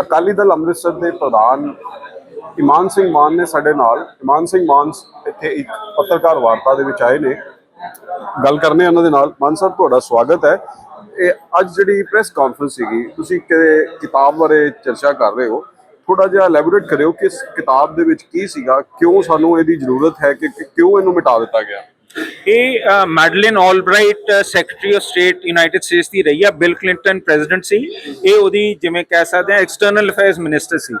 ਅਕਾਲੀ ਦਲ ਅੰਮ੍ਰਿਤਸਰ ਦੇ ਪ੍ਰਧਾਨ ਇਮਾਨ ਸਿੰਘ ਮਾਨ ਨੇ ਸਾਡੇ ਨਾਲ। ਇਮਾਨ ਸਿੰਘ ਮਾਨ ਇੱਥੇ ਇੱਕ ਪੱਤਰਕਾਰ ਵਾਰਤਾ ਦੇ ਵਿੱਚ ਆਏ ਨੇ। ਗੱਲ ਕਰਨੇ ਉਹਨਾਂ ਦੇ ਨਾਲ। ਮਾਨ ਸਾਹਿਬ, ਤੁਹਾਡਾ ਸਵਾਗਤ ਹੈ। ਇਹ ਅੱਜ ਜਿਹੜੀ ਪ੍ਰੈਸ ਕਾਨਫਰੰਸ ਸੀਗੀ, ਤੁਸੀਂ ਕਿ ਕਿਤਾਬ ਬਾਰੇ ਚਰਚਾ ਕਰ ਰਹੇ ਹੋ। ਥੋੜਾ ਜਿਹਾ ਐਲੈਬੋਰੇਟ ਕਰਿਓ ਕਿ ਇਸ ਕਿਤਾਬ ਦੇ ਵਿੱਚ ਕੀ ਸੀਗਾ, ਕਿਉਂ ਸਾਨੂੰ ਇਹਦੀ ਜ਼ਰੂਰਤ ਹੈ ਕਿ ਕਿਉਂ ਇਹਨੂੰ ਮਿਟਾ ਦਿੱਤਾ ਗਿਆ? ਇਹ Madeleine Albright secretary of state United States ਦੀ ਰਹੀ ਆ। ਬਿਲ ਕਲਿੰਟਨ ਪ੍ਰੈਜ਼ੀਡੈਂਟ ਸੀ। ਇਹ ਉਹਦੀ ਜਿਵੇਂ ਕਹਿ ਸਕਦੇ ਆ ਐਕਸਟਰਨਲ ਅਫੇਅਰਸ ਮਿਨਿਸਟਰ ਸੀ।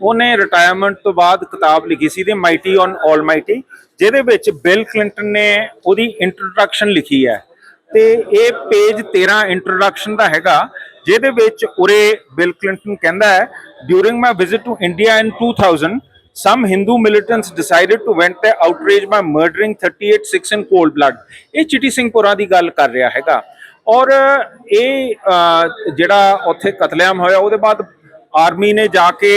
ਉਹਨੇ ਰਿਟਾਇਰਮੈਂਟ ਤੋਂ ਬਾਅਦ ਕਿਤਾਬ ਲਿਖੀ ਸੀ ਦੀ ਮਾਈਟੀ ਔਨ ਆਲਮਾਈਟੀ ਜਿਹਦੇ ਵਿੱਚ ਬਿਲ ਕਲਿੰਟਨ ਨੇ ਉਹਦੀ ਇੰਟਰੋਡਕਸ਼ਨ ਲਿਖੀ ਹੈ। ਤੇ ਇਹ ਪੇਜ 13 ਇੰਟਰੋਡਕਸ਼ਨ ਦਾ ਹੈਗਾ, ਜਿਹਦੇ ਵਿੱਚ ਉਰੇ ਬਿਲ ਕਲਿੰਟਨ ਕਹਿੰਦਾ ਹੈ during my visit to India in 2000 some Hindu militants decided to vent their outrage by murdering 38 Sikhs in cold blood. ਇਹ ਚਿੱਟੀ ਸਿੰਘਪੁਰਾ ਦੀ ਗੱਲ ਕਰ ਰਿਹਾ ਹੈਗਾ। ਔਰ, ਇਹ ਜਿਹੜਾ ਉੱਥੇ ਕਤਲੇਆਮ ਹੋਇਆ, ਉਹਦੇ ਬਾਅਦ ਆਰਮੀ ਨੇ ਜਾ ਕੇ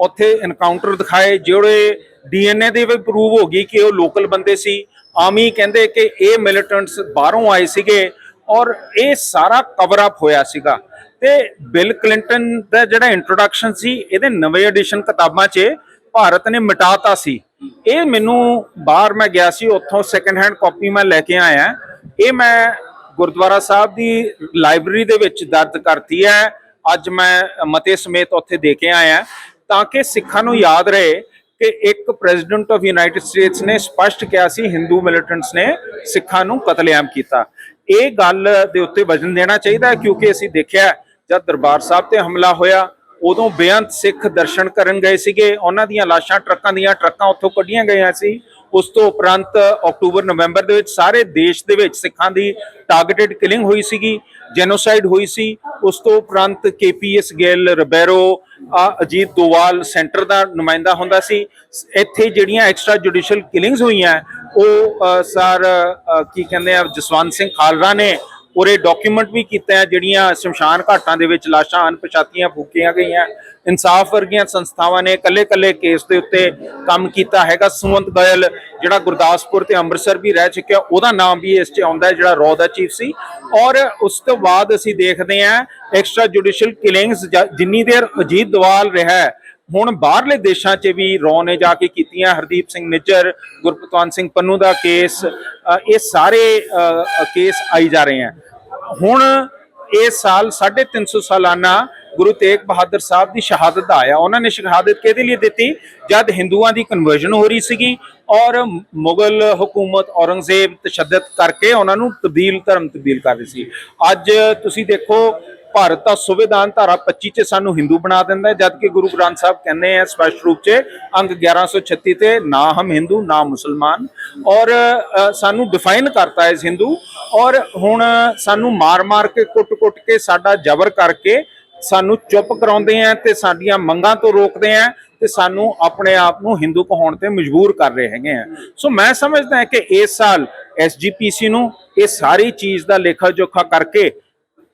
ਉੱਥੇ ਇਨਕਾਊਂਟਰ ਦਿਖਾਏ, ਜਿਹੜੇ ਡੀਐਨਏ ਦੇ ਵੀ ਪ੍ਰੂਵ ਹੋ ਗਈ ਕਿ ਉਹ ਲੋਕਲ ਬੰਦੇ ਸੀ। ਆਰਮੀ ਕਹਿੰਦੇ ਕਿ ਇਹ ਮਿਲੀਟੈਂਟਸ ਬਾਹਰੋਂ ਆਏ ਸੀਗੇ ਔਰ ਇਹ ਸਾਰਾ ਕਵਰ ਅਪ ਹੋਇਆ ਸੀਗਾ। ਤੇ ਬਿਲ ਕਲਿੰਟਨ ਦਾ ਜਿਹੜਾ ਇੰਟਰੋਡਕਸ਼ਨ ਸੀ, ਇਹਦੇ ਨਵੇਂ ਐਡੀਸ਼ਨ ਕਿਤਾਬਾਂ 'ਚ ਭਾਰਤ ਨੇ ਮਿਟਾਤਾ ਸੀ। ਇਹ ਮੈਨੂੰ ਬਾਹਰ ਮੈਂ ਗਿਆ ਸੀ, ਉੱਥੋਂ ਸੈਕੰਡ ਹੈਂਡ ਕਾਪੀ ਮੈਂ ਲੈ ਕੇ ਆਇਆ। ਇਹ ਮੈਂ ਗੁਰਦੁਆਰਾ ਸਾਹਿਬ ਦੀ ਲਾਇਬ੍ਰੇਰੀ ਦੇ ਵਿੱਚ ਦਰਜ ਕਰਤੀ ਹੈ। ਅੱਜ ਮੈਂ ਮਤੇ ਸਮੇਤ ਉੱਥੇ ਦੇ ਕੇ ਆਇਆ। ਤਾਂ ਕਿ ਸਿੱਖਾਂ ਨੂੰ ਯਾਦ ਰਹੇ ਕਿ ਇੱਕ ਪ੍ਰੈਜ਼ੀਡੈਂਟ ਆਫ ਯੂਨਾਈਟਿਡ ਸਟੇਟਸ ਨੇ ਸਪਸ਼ਟ ਕਿਹਾ ਸੀ ਹਿੰਦੂ ਮਿਲੀਟੈਂਟਸ ਨੇ ਸਿੱਖਾਂ ਨੂੰ ਕਤਲੇਆਮ ਕੀਤਾ। ਇਹ ਗੱਲ ਦੇ ਉੱਤੇ ਵਜਨ ਦੇਣਾ ਚਾਹੀਦਾ ਕਿਉਂਕਿ ਅਸੀਂ ਦੇਖਿਆ ਜਦ ਦਰਬਾਰ ਸਾਹਿਬ ਤੇ ਹਮਲਾ ਹੋਇਆ ਉਦੋਂ ਬੇਅੰਤ ਸਿੱਖ ਦਰਸ਼ਨ ਕਰਨ ਗਏ ਸੀਗੇ। ਉਹਨਾਂ ਦੀਆਂ ਲਾਸ਼ਾਂ ਟਰੱਕਾਂ ਦੀਆਂ ਟਰੱਕਾਂ ਉੱਥੋਂ ਕੱਢੀਆਂ ਗਈਆਂ ਸੀ। ਉਸ ਤੋਂ ਉਪਰੰਤ ਅਕਤੂਬਰ, ਨਵੰਬਰ ਦੇ ਵਿੱਚ ਸਾਰੇ ਦੇਸ਼ ਦੇ ਵਿੱਚ ਸਿੱਖਾਂ ਦੀ ਟਾਰਗੇਟਡ ਕਿਲਿੰਗ ਹੋਈ ਸੀਗੀ ਜੈਨੋਸਾਈਡ ਹੋਈ ਸੀ। ਉਸ ਤੋਂ ਉਪਰੰਤ ਕੇਪੀਐਸ ਗਿੱਲ, ਰਬੈਰੋ ਅਜੀਤ ਦੋਵਾਲ ਸੈਂਟਰ ਦਾ ਨੁਮਾਇੰਦਾ ਹੁੰਦਾ ਸੀ। ਇੱਥੇ ਜਿਹੜੀਆਂ ਐਕਸਟਰਾ ਜੁਡੀਸ਼ੀਅਲ ਕਿਲਿੰਗਸ ਹੋਈਆਂ, ਉਹ ਸਰ ਕੀ ਕਹਿੰਦੇ ਆ, ਜਸਵੰਤ ਸਿੰਘ ਖਾਲਰਾ ਨੇ ਉਰੇ ਡਾਕੂਮੈਂਟ ਵੀ ਕੀਤਾ ਆ ਜਿਹੜੀਆਂ ਸ਼ਮਸ਼ਾਨ ਘਾਟਾਂ ਦੇ ਵਿੱਚ ਲਾਸ਼ਾਂ, ਅਣਪਛਾਤੀਆਂ ਫੂਕੀਆਂ ਗਈਆਂ, ਇਨਸਾਫ ਵਰਗੀਆਂ ਸੰਸਥਾਵਾਂ ਨੇ ਕੱਲੇ-ਕੱਲੇ ਕੇਸ ਦੇ ਉੱਤੇ ਕੰਮ ਕੀਤਾ ਹੈਗਾ। ਸੁਵੰਤ ਗੋਇਲ, ਜਿਹੜਾ ਗੁਰਦਾਸਪੁਰ ਤੇ ਅੰਮ੍ਰਿਤਸਰ ਵੀ ਰਹਿ ਚੁੱਕਿਆ, ਉਹਦਾ ਨਾਮ ਵੀ ਇਸ 'ਚ ਆਉਂਦਾ ਹੈ, ਜਿਹੜਾ ਰੌ ਦਾ ਚੀਫ ਸੀ। ਔਰ ਉਸ ਤੋਂ ਬਾਅਦ ਅਸੀਂ ਦੇਖਦੇ ਹਾਂ ਐਕਸਟਰਾ ਜੁਡੀਸ਼ੀਅਲ ਕਿਲਿੰਗਸ ਜਿੰਨੀ ਦੇਰ ਅਜੀਤ ਦਵਾਲ ਰਿਹਾ ਹੁਣ ਬਾਹਰਲੇ ਦੇਸ਼ਾਂ 'ਚ ਵੀ ਰੌ ਨੇ ਜਾ ਕੇ ਕੀਤੀਆਂ। ਹਰਦੀਪ ਸਿੰਘ ਨਿੱਜਰ ਗੁਰਪਤਵੰਤ ਸਿੰਘ ਪੰਨੂ ਦਾ ਕੇਸ ਇਹ ਸਾਰੇ ਕੇਸ ਆਈ ਜਾ ਰਹੇ ਹਨ ਹੁਣ ਇਸ ਸਾਲ 350 ਸਾਲਾਨਾ ਗੁਰੂ ਤੇਗ ਬਹਾਦਰ ਸਾਹਿਬ ਦੀ ਸ਼ਹਾਦਤ ਦਾ ਆਇਆ। ਉਹਨਾਂ ਨੇ ਸ਼ਹਾਦਤ ਕਿਹਦੇ ਲਈ ਦਿੱਤੀ? ਜਦ ਹਿੰਦੂਆਂ ਦੀ ਕਨਵਰਜਨ ਹੋ ਰਹੀ ਸੀਗੀ ਔਰ ਮੁਗਲ ਹਕੂਮਤ ਔਰੰਗਜ਼ੇਬ ਤਸ਼ੱਦਦ ਕਰਕੇ ਉਹਨਾਂ ਨੂੰ ਤਬਦੀਲ, ਧਰਮ ਤਬਦੀਲ ਕਰ ਰਹੀ ਸੀ। ਅੱਜ ਤੁਸੀਂ ਦੇਖੋ ਭਾਰਤ ਦਾ ਸੰਵਿਧਾਨ ਧਾਰਾ 25 ਚ ਸਾਨੂੰ ਹਿੰਦੂ ਬਣਾ ਦਿੰਦਾ ਹੈ ਜਦ ਕਿ ਗੁਰੂ ਗ੍ਰੰਥ ਸਾਹਿਬ ਕਹਿੰਦੇ ਆ ਸਪਸ਼ਟ ਰੂਪ 'ਚ, ਅੰਗ 1136 ਤੇ ਨਾ ਹਮ ਹਿੰਦੂ ਨਾ ਮੁਸਲਮਾਨ। ਔਰ ਸਾਨੂੰ ਡਿਫਾਈਨ ਕਰਤਾ ਹੈ ਹਿੰਦੂ ਔਰ ਹੁਣ ਸਾਨੂੰ ਮਾਰ-ਮਾਰ ਕੇ ਕੁੱਟ-ਕੁੱਟ ਕੇ, ਸਾਡਾ ਜ਼ਬਰ ਕਰਕੇ ਸਾਨੂੰ ਚੁੱਪ ਕਰਾਉਂਦੇ ਆ ਤੇ ਸਾਡੀਆਂ ਮੰਗਾਂ ਤੋਂ ਰੋਕਦੇ ਆ ਤੇ ਸਾਨੂੰ ਆਪਣੇ ਆਪ ਨੂੰ ਹਿੰਦੂ ਕਹਾਉਣ ਤੇ ਮਜਬੂਰ ਕਰ ਰਹੇ ਹੈਗੇ ਆ। ਸੋ ਮੈਂ ਸਮਝਦਾ ਕਿ ਇਸ ਸਾਲ ਐਸਜੀਪੀਸੀ ਨੂੰ ਇਹ ਸਾਰੀ ਚੀਜ਼ ਦਾ ਲੇਖਾ ਜੋਖਾ ਕਰਕੇ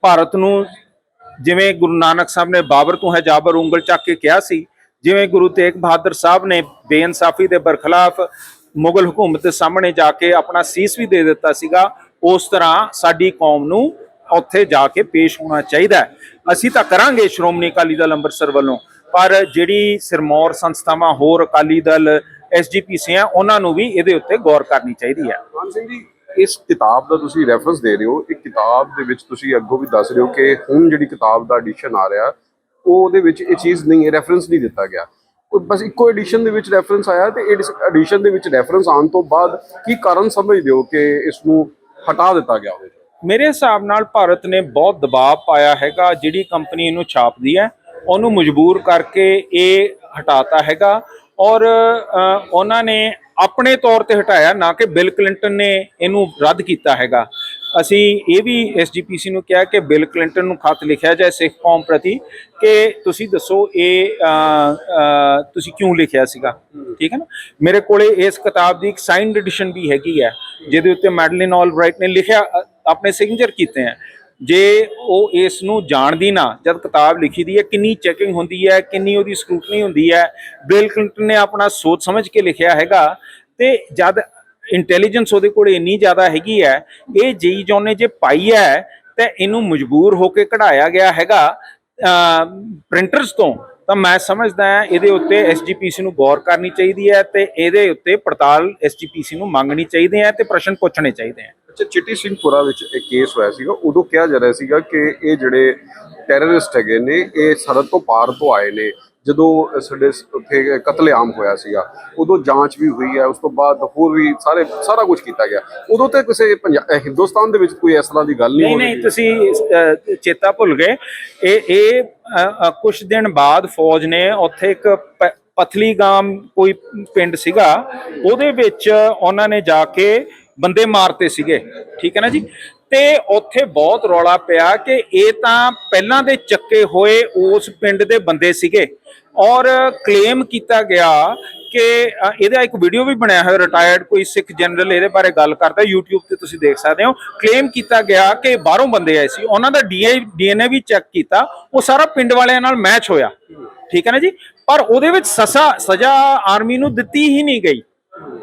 ਭਾਰਤ ਨੂੰ ਜਿਵੇਂ ਗੁਰੂ ਨਾਨਕ ਸਾਹਿਬ ਨੇ ਬਾਬਰ ਤੋਂ ਹੈ ਜਾਬਰ ਉਂਗਲ ਚੱਕ ਕੇ ਕਿਹਾ ਸੀ, ਜਿਵੇਂ ਗੁਰੂ ਤੇਗ ਬਹਾਦਰ ਸਾਹਿਬ ਨੇ ਬੇਇਨਸਾਫੀ ਦੇ ਬਰਖਲਾਫ ਮੁਗਲ ਹਕੂਮਤ ਦੇ ਸਾਹਮਣੇ ਜਾ ਕੇ ਆਪਣਾ ਸੀਸ ਵੀ ਦੇ ਦਿੱਤਾ ਸੀਗਾ, ਉਸ ਤਰ੍ਹਾਂ ਸਾਡੀ ਕੌਮ ਨੂੰ ਉੱਥੇ ਜਾ ਕੇ ਪੇਸ਼ ਹੋਣਾ ਚਾਹੀਦਾ ਅਸੀਂ ਤਾਂ ਕਰਾਂਗੇ ਸ਼੍ਰੋਮਣੀ ਅਕਾਲੀ ਦਲ ਅੰਮ੍ਰਿਤਸਰ ਵੱਲੋਂ, ਪਰ ਜਿਹੜੀ ਸਿਰਮੌਰ ਸੰਸਥਾਵਾਂ ਹੋਰ ਅਕਾਲੀ ਦਲ ਐਸਜੀਪੀਸੀ ਆ, ਉਹਨਾਂ ਨੂੰ ਵੀ ਇਹਦੇ ਉੱਤੇ ਗੌਰ ਕਰਨੀ ਚਾਹੀਦੀ ਹੈ। ਇਸ ਕਿਤਾਬ ਦਾ ਤੁਸੀਂ ਰੈਫਰੈਂਸ ਦੇ ਰਹੇ ਹੋ, ਇਹ ਕਿਤਾਬ ਦੇ ਵਿੱਚ ਤੁਸੀਂ ਅੱਗੋਂ ਵੀ ਦੱਸ ਰਹੇ ਹੋ ਕਿ ਹੁਣ ਜਿਹੜੀ ਕਿਤਾਬ ਦਾ ਐਡੀਸ਼ਨ ਆ ਰਿਹਾ, ਉਹ ਉਹਦੇ ਵਿੱਚ ਇਹ ਚੀਜ਼ ਨਹੀਂ ਹੈ ਰੈਫਰੈਂਸ ਨਹੀਂ ਦਿੱਤਾ ਗਿਆ। ਉਹ ਬਸ ਇੱਕੋ ਐਡੀਸ਼ਨ ਦੇ ਵਿੱਚ ਰੈਫਰੈਂਸ ਆਇਆ ਤੇ ਐਡੀਸ਼ਨ ਦੇ ਵਿੱਚ ਰੈਫਰੈਂਸ ਆਉਣ ਤੋਂ ਬਾਅਦ ਕੀ ਕਾਰਨ ਸਮਝਦੇ ਹੋ ਕਿ ਇਸ ਨੂੰ ਹਟਾ ਦਿੱਤਾ ਗਿਆ ਹੋਵੇ? ਮੇਰੇ ਹਿਸਾਬ ਨਾਲ ਭਾਰਤ ਨੇ ਬਹੁਤ ਦਬਾਅ ਪਾਇਆ ਹੈਗਾ, ਜਿਹੜੀ ਕੰਪਨੀ ਇਹਨੂੰ ਛਾਪਦੀ ਹੈ, ਉਹਨੂੰ ਮਜਬੂਰ ਕਰਕੇ ਇਹ ਹਟਾਤਾ ਹੈਗਾ। ਔਰ ਉਹਨਾਂ ਨੇ ਆਪਣੇ ਤੌਰ ਤੇ ਹਟਾਇਆ, ਨਾ ਕਿ ਬਿਲ ਕਲਿੰਟਨ ਨੇ ਇਹਨੂੰ ਰੱਦ ਕੀਤਾ ਹੈਗਾ। ਅਸੀਂ ਇਹ ਵੀ ਐਸਜੀਪੀਸੀ ਨੂੰ ਕਿਹਾ ਕਿ ਬਿਲ ਕਲਿੰਟਨ ਨੂੰ ਖਤ ਲਿਖਿਆ ਜਾਏ ਸਿੱਖ ਕੌਮ ਪ੍ਰਤੀ ਕਿ ਤੁਸੀਂ ਦੱਸੋ ਇਹ ਤੁਸੀਂ ਕਿਉਂ ਲਿਖਿਆ ਸੀਗਾ? ਠੀਕ ਹੈ ਨਾ? ਮੇਰੇ ਕੋਲੇ ਇਸ ਕਿਤਾਬ ਦੀ ਇੱਕ ਸਾਈਨਡ ਐਡੀਸ਼ਨ ਵੀ ਹੈਗੀ ਹੈ, ਜਿਹਦੇ ਉੱਤੇ ਮੈਡਲਿਨ ਆਲਬ੍ਰਾਈਟ ਨੇ ਲਿਖਿਆ ਆਪਣੇ ਸਿਗਨੇਚਰ ਕੀਤੇ ਹੈ। ਜੇ ਉਹ ਇਸ ਨੂੰ ਜਾਣਦੀ ਨਾ, ਜਦ ਕਿਤਾਬ ਲਿਖੀ ਦੀ ਹੈ, ਕਿੰਨੀ ਚੈਕਿੰਗ ਹੁੰਦੀ ਹੈ, ਕਿੰਨੀ ਉਹਦੀ ਸਕ੍ਰੂਟਨੀ ਹੁੰਦੀ ਹੈ ਬਿਲ ਕਲਿੰਟਨ ਨੇ ਆਪਣਾ ਸੋਚ ਸਮਝ ਕੇ ਲਿਖਿਆ ਹੈਗਾ ਤੇ ਜਦ ਇੰਟੈਲੀਜੈਂਸ ਉਹਦੇ ਕੋਲ ਇੰਨੀ ਜ਼ਿਆਦਾ ਹੈਗੀ ਹੈ, ਇਹ ਜੀ ਜੋਨ ਨੇ ਜੇ ਪਾਈ ਹੈ, ਤੇ ਇਹਨੂੰ ਮਜਬੂਰ ਹੋ ਕੇ ਕਢਾਇਆ ਗਿਆ ਹੈਗਾ ਪ੍ਰਿੰਟਰਸ ਤੋਂ। ਤਾਂ ਮੈਂ ਸਮਝਦਾ ਹਾਂ ਇਹਦੇ ਉੱਤੇ ਐਸਜੀਪੀਸੀ ਨੂੰ ਗੌਰ ਕਰਨੀ ਚਾਹੀਦੀ ਹੈ ਤੇ ਇਹਦੇ ਉੱਤੇ ਪੜਤਾਲ ਐਸਜੀਪੀਸੀ ਨੂੰ ਮੰਗਣੀ ਚਾਹੀਦੀ ਹੈ ਤੇ ਪ੍ਰਸ਼ਨ ਪੁੱਛਣੇ ਚਾਹੀਦੇ ਹੈ। ਅੱਛਾ ਚਿੱਟੀ ਸਿੰਘਪੁਰਾ ਵਿੱਚ ਇੱਕ ਕੇਸ ਹੋਇਆ ਸੀਗਾ ਉਦੋਂ ਕਿਹਾ ਜਾ ਰਿਹਾ ਸੀਗਾ ਕਿ ਇਹ ਜਿਹੜੇ ਟੈਰਰਿਸਟ ਹੈਗੇ ਨੇ ਇਹ ਸਰਹੱਦ ਤੋਂ ਪਾਰ ਤੋਂ ਆਏ ਨੇ। ਜਦੋਂ ਸਾਡੇ ਉੱਥੇ ਕਤਲੇਆਮ ਹੋਇਆ ਸੀਗਾ ਉਦੋਂ ਜਾਂਚ ਵੀ ਹੋਈ ਹੈ ਉਸ ਤੋਂ ਬਾਅਦ ਹੋਰ ਵੀ ਸਾਰੇ ਸਾਰਾ ਕੁਝ ਕੀਤਾ ਗਿਆ। ਉਦੋਂ ਤੇ ਕਿਸੇ ਹਿੰਦੁਸਤਾਨ ਦੇ ਵਿੱਚ ਕੋਈ ਇਸ ਤਰ੍ਹਾਂ ਦੀ ਗੱਲ ਨਹੀਂ ਨਹੀਂ ਹੋਣੀ ਨਹੀਂ ਤੁਸੀਂ ਚੇਤਾ ਭੁੱਲ ਗਏ। ਇਹ ਇਹ ਕੁਝ ਦਿਨ ਬਾਅਦ ਫੌਜ ਨੇ ਉੱਥੇ ਇੱਕ ਪਥਲੀਗਾਮ ਕੋਈ ਪਿੰਡ ਸੀਗਾ ਉਹਦੇ ਵਿੱਚ ਉਹਨਾਂ ਨੇ ਜਾ ਕੇ ਬੰਦੇ ਮਾਰਤੇ ਸੀਗੇ, ਠੀਕ ਹੈ ਨਾ ਜੀ? ਤੇ ਉੱਥੇ ਬਹੁਤ ਰੌਲਾ ਪਿਆ ਕਿ ਇਹ ਤਾਂ ਪਹਿਲਾਂ ਦੇ ਚੱਕੇ ਹੋਏ ਉਸ ਪਿੰਡ ਦੇ ਬੰਦੇ ਸੀਗੇ। ਔਰ ਕਲੇਮ ਕੀਤਾ ਗਿਆ ਕਿ ਇਹਦਾ ਇੱਕ ਵੀਡੀਓ ਵੀ ਬਣਿਆ ਹੋਇਆ ਰਿਟਾਇਰਡ ਕੋਈ ਸਿੱਖ ਜਨਰਲ ਇਹਦੇ ਬਾਰੇ ਗੱਲ ਕਰਦਾ, YouTube ਤੇ ਤੁਸੀਂ ਦੇਖ ਸਕਦੇ ਹੋ। ਕਲੇਮ ਕੀਤਾ ਗਿਆ ਕਿ ਬਾਹਰੋਂ ਬੰਦੇ ਆਏ ਸੀ, ਉਹਨਾਂ ਦਾ ਡੀਐਨਏ ਵੀ ਚੈੱਕ ਕੀਤਾ, ਉਹ ਸਾਰਾ ਪਿੰਡ ਵਾਲਿਆਂ ਨਾਲ ਮੈਚ ਹੋਇਆ, ਠੀਕ ਹੈ ਨਾ ਜੀ? ਪਰ ਉਹਦੇ ਵਿੱਚ ਸਜ਼ਾ ਸਜ਼ਾ ਆਰਮੀ ਨੂੰ ਦਿੱਤੀ ਹੀ ਨਹੀਂ ਗਈ।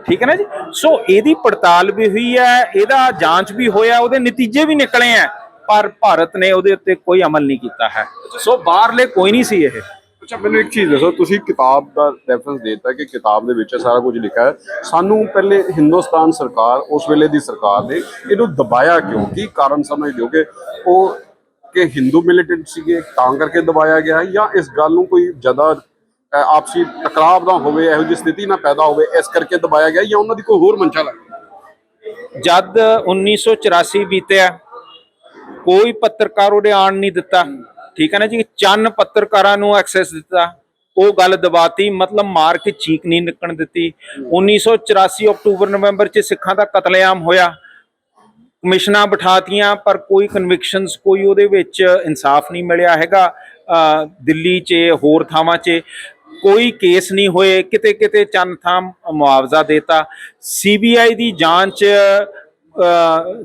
ਠੀਕ ਹੈ ਨਾ ਜੀ? ਸੋ ਇਹਦੀ ਪੜਤਾਲ ਵੀ ਹੋਈ ਹੈ, ਇਹਦਾ ਜਾਂਚ ਵੀ ਹੋਇਆ, ਉਹਦੇ ਨਤੀਜੇ ਵੀ ਨਿਕਲੇ ਆ ਪਰ ਭਾਰਤ ਨੇ ਉਹਦੇ ਉੱਤੇ ਕੋਈ ਅਮਲ ਨਹੀਂ ਕੀਤਾ ਹੈ। ਸੋ ਬਾਹਰਲੇ ਕੋਈ ਨਹੀਂ ਸੀ ਇਹ। ਅੱਛਾ, ਮੈਨੂੰ ਇੱਕ ਚੀਜ਼ ਦੱਸੋ, ਤੁਸੀਂ ਕਿਤਾਬ ਦਾ ਰੈਫਰੈਂਸ ਦੇਤਾ ਕਿ ਕਿਤਾਬ ਦੇ ਵਿੱਚ ਸਾਰਾ ਕੁਝ ਲਿਖਿਆ ਹੈ। ਸਾਨੂੰ ਪਹਿਲੇ ਹਿੰਦੁਸਤਾਨ ਸਰਕਾਰ, ਉਸ ਵੇਲੇ ਦੀ ਸਰਕਾਰ ਨੇ ਇਹਨੂੰ ਦਬਾਇਆ ਕਿਉਂ? ਕੀ ਕਾਰਨ ਸਮਝਦੇ ਹੋ ਕਿ ਉਹ ਕਿ ਹਿੰਦੂ ਮਿਲੀਟੈਂਟ ਸੀਗੇ, ਤਾਂ ਕਰਕੇ ਦਬਾਇਆ ਗਿਆ ਜਾਂ ਇਸ ਗੱਲ ਨੂੰ ਕੋਈ ਜ਼ਿਆਦਾ ਆਪਸੀ ਟਕਰਾਵ ਨਾ ਹੋਵੇ, ਇਹੋ ਜਿਹੀ ਸਥਿਤੀ ਨਾ ਪੈਦਾ ਹੋਵੇ, ਇਸ ਕਰਕੇ ਦਬਾਇਆ ਗਿਆ ਜਾਂ ਉਹਨਾਂ ਦੀ ਕੋਈ ਹੋਰ ਮਨਸ਼ਾ ਲੱਗੀ ਜਦ 1984 ਬੀਤਿਆ, ਕੋਈ ਪੱਤਰਕਾਰ ਉਹਦੇ ਆਣ ਨਹੀਂ ਦਿੱਤਾ। ਠੀਕ ਹੈ ਨਾ ਜੀ? ਚੰਨ ਪੱਤਰਕਾਰਾਂ ਨੂੰ ਐਕਸੈਸ ਦਿੱਤਾ। ਉਹ ਗੱਲ ਦਬਾਤੀ, ਮਤਲਬ ਮਾਰ ਕੇ ਚੀਕ ਨਹੀਂ ਨਿਕਲਣ ਦਿੱਤੀ। 1984 ਅਕਤੂਬਰ, ਨਵੰਬਰ ਚ ਸਿੱਖਾਂ ਦਾ ਕਤਲੇਆਮ ਹੋਇਆ। ਕਮਿਸ਼ਨਾਂ ਬਿਠਾਤੀਆਂ, ਪਰ ਕੋਈ ਕਨਵਿਕਸ਼ਨਸ ਕੋਈ ਉਹਦੇ ਵਿੱਚ ਇਨਸਾਫ ਨਹੀਂ ਮਿਲਿਆ ਹੈਗਾ। ਦਿੱਲੀ 'ਚ, ਹੋਰ ਥਾਵਾਂ 'ਚ। ਕੋਈ ਕੇਸ ਨਹੀਂ ਹੋਏ, ਕਿਤੇ ਕਿਤੇ ਚੰਨ ਥਾਂ ਮੁਆਵਜ਼ਾ ਦੇਤਾ। ਸੀਬੀਆਈ ਦੀ ਜਾਂਚ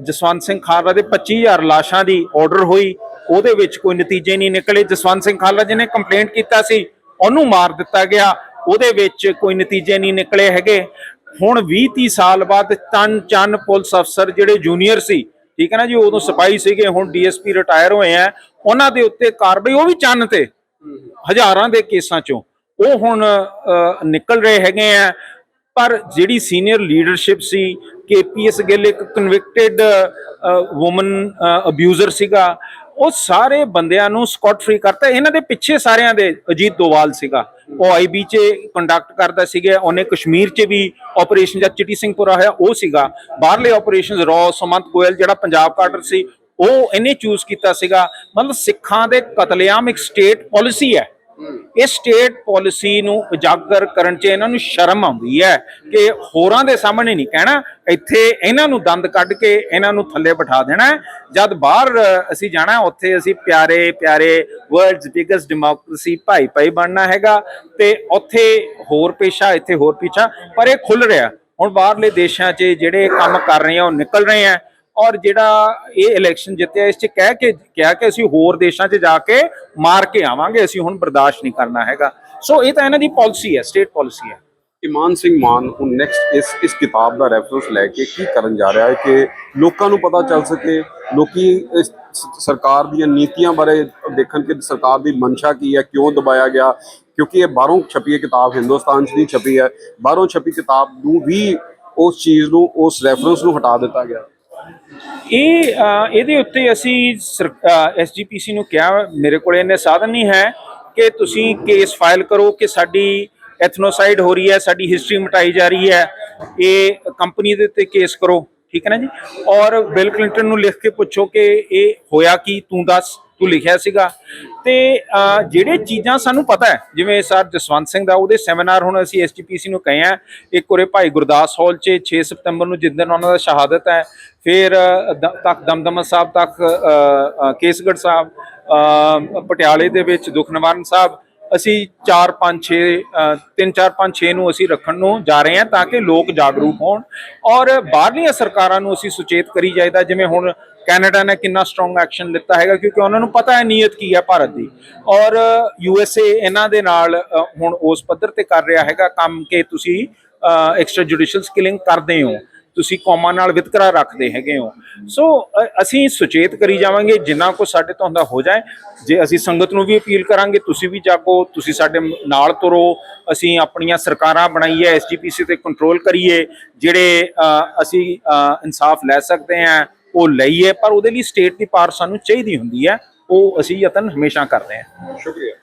ਜਸਵੰਤ ਸਿੰਘ ਖਾਲੜਾ ਦੇ 25000 ਲਾਸ਼ਾਂ ਦੀ ਆਰਡਰ ਹੋਈ। ਉਹਦੇ ਵਿੱਚ ਕੋਈ ਨਤੀਜੇ ਨਹੀਂ ਨਿਕਲੇ। ਜਸਵੰਤ ਸਿੰਘ ਖਾਲੜਾ ਜਿਹਨੇ ਕੰਪਲੇਂਟ ਕੀਤਾ ਸੀ, ਉਹਨੂੰ ਮਾਰ ਦਿੱਤਾ ਗਿਆ। ਉਹਦੇ ਵਿੱਚ ਕੋਈ ਨਤੀਜੇ ਨਹੀਂ ਨਿਕਲੇ ਹੈਗੇ। ਹੁਣ 20 30 ਸਾਲ ਬਾਅਦ ਤਨ ਚੰਨ ਪੁਲਿਸ ਅਫਸਰ ਜਿਹੜੇ ਜੂਨੀਅਰ ਸੀ, ਠੀਕ ਹੈ ਨਾ ਜੀ, ਉਦੋਂ ਸਿਪਾਹੀ ਸੀਗੇ, ਹੁਣ ਡੀਐਸਪੀ ਰਿਟਾਇਰ ਹੋਏ ਆ। ਉਹਨਾਂ ਦੇ ਉੱਤੇ ਕਾਰਵਾਈ, ਉਹ ਵੀ ਚੰਨ ਤੇ, ਹਜ਼ਾਰਾਂ ਦੇ ਕੇਸਾਂ ਚੋਂ। ਉਹ ਹੁਣ ਨਿਕਲ ਰਹੇ ਹੈਗੇ ਆ। ਪਰ ਜਿਹੜੀ ਸੀਨੀਅਰ ਲੀਡਰਸ਼ਿਪ ਸੀ ਕੇਪੀਐਸ ਗਿੱਲ ਇੱਕ ਕਨਵਿਕਟਡ ਔਮਨ ਅਬਿਊਜ਼ਰ ਸੀਗਾ। ਉਹ ਸਾਰੇ ਬੰਦਿਆਂ ਨੂੰ ਸਕਾਟ ਫ੍ਰੀ ਕਰਤਾ। ਇਹਨਾਂ ਦੇ ਪਿੱਛੇ ਸਾਰਿਆਂ ਦੇ ਅਜੀਤ ਦੋਵਾਲ ਸੀਗਾ। ਉਹ ਆਈਬੀ 'ਚ ਕੰਡਕਟ ਕਰਦਾ ਸੀਗਾ। ਉਹਨੇ ਕਸ਼ਮੀਰ 'ਚ ਵੀ ਆਪਰੇਸ਼ਨ ਜਦ ਚਿੱਟੀ ਸਿੰਘਪੁਰਾ ਹੋਇਆ, ਉਹ ਸੀਗਾ। ਬਾਹਰਲੇ ਆਪਰੇਸ਼ਨਸ ਰੌ, ਸੁਮੰਤ ਗੋਇਲ ਜਿਹੜਾ ਪੰਜਾਬ ਕਾਡਰ ਸੀ, ਉਹ ਇਹਨੇ ਚੂਜ਼ ਕੀਤਾ ਸੀਗਾ। ਮਤਲਬ ਸਿੱਖਾਂ ਦੇ ਕਤਲੇਆਮ ਇੱਕ ਸਟੇਟ ਪਾਲਿਸੀ ਹੈ। ਇਸ ਸਟੇਟ ਪਾਲਿਸੀ ਨੂੰ ਉਜਾਗਰ ਕਰਨ 'ਚ ਇਹਨਾਂ ਨੂੰ ਸ਼ਰਮ ਆਉਂਦੀ ਹੈ ਕਿ ਹੋਰਾਂ ਦੇ ਸਾਹਮਣੇ ਨਹੀਂ ਕਹਿਣਾ, ਇੱਥੇ ਇਹਨਾਂ ਨੂੰ ਦੰਦ ਕੱਢ ਕੇ ਇਹਨਾਂ ਨੂੰ ਥੱਲੇ ਬਿਠਾ ਦੇਣਾ ਜਦ ਬਾਹਰ ਅਸੀਂ ਜਾਣਾ, ਉੱਥੇ ਅਸੀਂ ਪਿਆਰੇ ਪਿਆਰੇ ਵਰਲਡਸ ਬਿਗੇਸਟ ਡੈਮੋਕ੍ਰੇਸੀ ਭਾਈ ਭਾਈ ਬਣਨਾ ਹੈਗਾ ਤੇ ਉੱਥੇ ਹੋਰ ਪੇਸ਼ਾ, ਇੱਥੇ ਹੋਰ ਪੇਸ਼ਾ ਪਰ ਇਹ ਖੁੱਲ ਰਿਹਾ। ਹੁਣ ਬਾਹਰਲੇ ਦੇਸ਼ਾਂ 'ਚ ਜਿਹੜੇ ਕੰਮ ਕਰ ਰਹੇ ਆ, ਉਹ ਨਿਕਲ ਰਹੇ ਆ। ਔਰ ਜਿਹੜਾ ਇਹ ਇਲੈਕਸ਼ਨ ਜਿੱਤਿਆ, ਇਸ 'ਚ ਕਹਿ ਕੇ, ਕਿਹਾ ਕਿ ਅਸੀਂ ਹੋਰ ਦੇਸ਼ਾਂ 'ਚ ਜਾ ਕੇ ਮਾਰ ਕੇ ਆਵਾਂਗੇ, ਅਸੀਂ ਹੁਣ ਬਰਦਾਸ਼ਤ ਨਹੀਂ ਕਰਨਾ ਹੈਗਾ। ਸੋ ਇਹ ਤਾਂ ਇਹਨਾਂ ਦੀ ਪਾਲਿਸੀ ਹੈ ਸਟੇਟ ਪਾਲਿਸੀ ਹੈ। ਇਮਾਨ ਸਿੰਘ ਮਾਨ, ਹੁਣ ਨੈਕਸਟ ਇਸ ਇਸ ਕਿਤਾਬ ਦਾ ਰੈਫਰੈਂਸ ਲੈ ਕੇ ਕੀ ਕਰਨ ਜਾ ਰਿਹਾ ਹੈ ਕਿ ਲੋਕਾਂ ਨੂੰ ਪਤਾ ਚੱਲ ਸਕੇ, ਲੋਕੀ ਇਸ ਸਰਕਾਰ ਦੀਆਂ ਨੀਤੀਆਂ ਬਾਰੇ ਦੇਖਣ ਕਿ ਸਰਕਾਰ ਦੀ ਮਨਸ਼ਾ ਕੀ ਹੈ, ਕਿਉਂ ਦਬਾਇਆ ਗਿਆ, ਕਿਉਂਕਿ ਇਹ ਬਾਹਰੋਂ ਛਪੀ ਕਿਤਾਬ ਹਿੰਦੁਸਤਾਨ 'ਚ ਨਹੀਂ ਛਪੀ ਹੈ, ਬਾਹਰੋਂ ਛਪੀ ਕਿਤਾਬ ਨੂੰ ਵੀ ਉਸ ਚੀਜ਼ ਨੂੰ, ਉਸ ਰੈਫਰੈਂਸ ਨੂੰ ਹਟਾ ਦਿੱਤਾ ਗਿਆ। ਇਹ ਇਹਦੇ ਉੱਤੇ ਅਸੀਂ ਐਸਜੀਪੀਸੀ ਨੂੰ ਕਿਹਾ, ਮੇਰੇ ਕੋਲ ਇਹਨੇ ਸਾਧਨ ਨਹੀਂ ਹੈ ਕਿ ਤੁਸੀਂ ਕੇਸ ਫਾਈਲ ਕਰੋ ਕਿ ਸਾਡੀ ਐਥਨੋਸਾਈਡ ਹੋ ਰਹੀ ਹੈ, ਸਾਡੀ ਹਿਸਟਰੀ ਮਿਟਾਈ ਜਾ ਰਹੀ ਹੈ, ਇਹ ਕੰਪਨੀ ਦੇ ਉੱਤੇ ਕੇਸ ਕਰੋ। ਠੀਕ ਹੈ ਨਾ ਜੀ? ਔਰ ਬਿਲ ਕਲਿੰਟਨ ਨੂੰ ਲਿਖ ਕੇ ਪੁੱਛੋ ਕਿ ਇਹ ਹੋਇਆ ਕੀ? ਤੂੰ ਦੱਸ ਤੂੰ ਲਿਖਿਆ ਸੀਗਾ। ਤੇ ਜਿਹੜੇ ਚੀਜ਼ਾਂ ਸਾਨੂੰ ਪਤਾ ਹੈ ਜਿਵੇਂ ਸਰ ਜਸਵੰਤ ਸਿੰਘ ਦਾ ਉਹਦੇ ਸੈਮੀਨਾਰ ਹੁਣ ਅਸੀਂ ਐਸਜੀਪੀਸੀ ਨੂੰ ਕਹੇ ਆ ਇੱਕ ਉਰੇ ਭਾਈ ਗੁਰਦਾਸ ਹਾਲ 'ਚ 6 ਸਤੰਬਰ ਨੂੰ ਜਿਸ ਦਿਨ ਉਹਨਾਂ ਦਾ ਸ਼ਹਾਦਤ ਹੈ ਫਿਰ ਦ- ਤੱਕ ਦਮਦਮਾ ਸਾਹਿਬ ਤੱਕ ਅ, ਕੇਸਗੜ੍ਹ ਸਾਹਿਬ ਪਟਿਆਲੇ ਦੇ ਵਿੱਚ ਦੁੱਖ ਨਿਵਾਰਨ ਸਾਹਿਬ ਅਸੀਂ 4 5 6 3 4 5 6 ਨੂੰ ਅਸੀਂ ਰੱਖਣ ਨੂੰ ਜਾ ਰਹੇ ਹਾਂ ਤਾਂ ਕਿ ਲੋਕ ਜਾਗਰੂਕ ਹੋਣ। ਔਰ ਬਾਹਰਲੀਆਂ ਸਰਕਾਰਾਂ ਨੂੰ ਅਸੀਂ ਸੁਚੇਤ ਕਰੀ ਜਾਈਦਾ, ਜਿਵੇਂ ਹੁਣ ਕੈਨੇਡਾ ਨੇ ਕਿੰਨਾ ਸਟਰੋਂਗ ਐਕਸ਼ਨ ਲਿੱਤਾ ਹੈਗਾ, ਕਿਉਂਕਿ ਉਹਨਾਂ ਨੂੰ ਪਤਾ ਹੈ ਨੀਅਤ ਕੀ ਹੈ ਭਾਰਤ ਦੀ। ਔਰ ਯੂ ਐੱਸ ਏ ਇਹਨਾਂ ਦੇ ਨਾਲ ਹੁਣ ਉਸ ਪੱਧਰ ਤੇ ਕਰ ਰਿਹਾ ਹੈਗਾ ਕੰਮ ਕਿ ਤੁਸੀਂ ਐਕਸਟਰਾ ਜੁਡੀਸ਼ੀਅਲ ਸਕਿਲਿੰਗ ਕਰਦੇ ਹੋ। ਤੁਸੀਂ ਕੌਮਾਂ ਨਾਲ ਵਿਤਕਰਾ ਰੱਖਦੇ ਹੈਗੇ ਹੋ। ਸੋ ਅਸੀਂ ਸੁਚੇਤ ਕਰੀ ਜਾਵਾਂਗੇ, ਜਿੰਨਾ ਕੁ ਸਾਡੇ ਤੋਂ ਹੁੰਦਾ ਹੋ ਜਾਏ। ਜੇ ਅਸੀਂ ਸੰਗਤ ਨੂੰ ਵੀ ਅਪੀਲ ਕਰਾਂਗੇ, ਤੁਸੀਂ ਵੀ ਜਾਗੋ, ਤੁਸੀਂ ਸਾਡੇ ਨਾਲ ਤੁਰੋ। ਅਸੀਂ ਆਪਣੀਆਂ ਸਰਕਾਰਾਂ ਬਣਾਈਏ ਐਸਜੀਪੀਸੀ ਤੇ ਕੰਟਰੋਲ ਕਰੀਏ, ਜਿਹੜੇ ਅਸੀਂ ਇਨਸਾਫ ਲੈ ਸਕਦੇ ਹਾਂ ਉਹ ਲਈਏ। ਪਰ ਉਹਦੇ ਲਈ ਸਟੇਟ ਦੀ ਪਾਰ ਸਾਨੂੰ ਚਾਹੀਦੀ ਹੁੰਦੀ ਹੈ। ਉਹ ਅਸੀਂ ਯਤਨ ਹਮੇਸ਼ਾ ਕਰਦੇ ਹਾਂ। ਸ਼ੁਕਰੀਆ।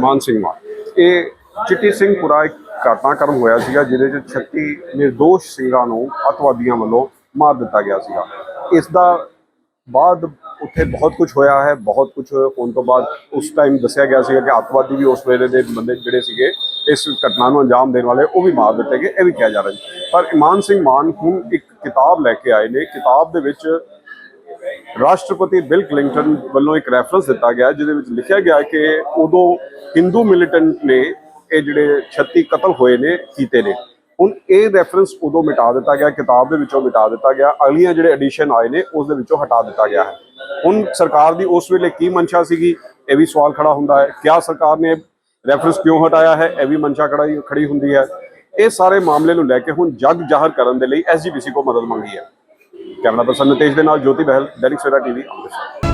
ਮਾਨ ਸਿੰਘ ਮਾਨ। ਇਹ ਚਿੱਟੀ ਸਿੰਘਪੁਰਾ ਇੱਕ ਘਟਨਾਕ੍ਰਮ ਹੋਇਆ ਸੀਗਾ, ਜਿਹਦੇ ਚ 36 ਨਿਰਦੋਸ਼ ਸਿੰਘਾਂ ਨੂੰ ਅਤਵਾਦੀਆਂ ਵੱਲੋਂ ਮਾਰ ਦਿੱਤਾ ਗਿਆ ਸੀਗਾ। ਇਸ ਦਾ ਬਾਅਦ ਉੱਥੇ ਬਹੁਤ ਕੁਝ ਹੋਇਆ ਹੈ, ਬਹੁਤ ਕੁਝ ਹੋਣ ਤੋਂ ਬਾਅਦ ਉਸ ਟਾਈਮ ਦੱਸਿਆ ਗਿਆ ਸੀਗਾ ਕਿ ਅਤਵਾਦੀ ਵੀ ਉਸ ਵੇਲੇ ਦੇ ਬੰਦੇ ਜਿਹੜੇ ਸੀਗੇ, ਇਸ ਘਟਨਾ ਨੂੰ ਅੰਜਾਮ ਦੇਣ ਵਾਲੇ, ਉਹ ਵੀ ਮਾਰ ਦਿੱਤੇ ਗਏ, ਇਹ ਵੀ ਕਿਹਾ ਜਾ ਰਿਹਾ ਹੈ। ਪਰ ਇਮਾਨ ਸਿੰਘ ਮਾਨ ਹੁਣ ਇੱਕ ਕਿਤਾਬ ਲੈ ਕੇ ਆਏ ਨੇ, ਕਿਤਾਬ ਦੇ ਵਿੱਚ ਰਾਸ਼ਟਰਪਤੀ ਬਿਲ ਕਲਿੰਟਨ ਵੱਲੋਂ ਇੱਕ ਰੈਫਰੈਂਸ ਦਿੱਤਾ ਗਿਆ ਜਿਹਦੇ ਵਿੱਚ ਲਿਖਿਆ ਗਿਆ ਕਿ ਉਦੋਂ ਹਿੰਦੂ ਮਿਲੀਟੈਂਟ ਨੇ ਇਹ ਜਿਹੜੇ 36 ਕਤਲ ਹੋਏ ਨੇ, ਕੀਤੇ ਨੇ। ਹੁਣ ਇਹ ਰੈਫਰੈਂਸ ਉਦੋਂ ਮਿਟਾ ਦਿੱਤਾ ਗਿਆ, ਕਿਤਾਬ ਦੇ ਵਿੱਚੋਂ ਮਿਟਾ ਦਿੱਤਾ ਗਿਆ, ਅਗਲੀਆਂ ਜਿਹੜੇ ਐਡੀਸ਼ਨ ਆਏ ਨੇ, ਉਸ ਦੇ ਵਿੱਚੋਂ ਹਟਾ ਦਿੱਤਾ ਗਿਆ ਹੈ। ਹੁਣ ਸਰਕਾਰ ਦੀ ਉਸ ਵੇਲੇ ਕੀ ਮਨਸ਼ਾ ਸੀਗੀ? ਇਹ ਵੀ ਸਵਾਲ ਖੜਾ ਹੁੰਦਾ ਹੈ, ਕਿਆ ਸਰਕਾਰ ਨੇ ਰੈਫਰੈਂਸ ਕਿਉਂ ਹਟਾਇਆ ਹੈ? ਇਹ ਵੀ ਮਨਸ਼ਾ ਖੜਾਈ, ਖੜੀ ਹੁੰਦੀ ਹੈ। ਇਹ ਸਾਰੇ ਮਾਮਲੇ ਨੂੰ ਲੈ ਕੇ ਹੁਣ ਜੱਗ ਜ਼ਾਹਰ ਕਰਨ ਦੇ ਲਈ ਐਸਜੀਪੀਸੀ ਕੋ ਮਦਦ ਮੰਗੀ ਹੈ। ਕੈਮਰਾ ਪਰਸਨ ਨਿਤੇਸ਼ ਦੇ ਨਾਲ ਜੋਤੀ ਬਹਿਲ, ਦੈਨਿਕ ਸਵੇਰਾ ਟੀਵੀ ਅੰਮ੍ਰਿਤਸਰ।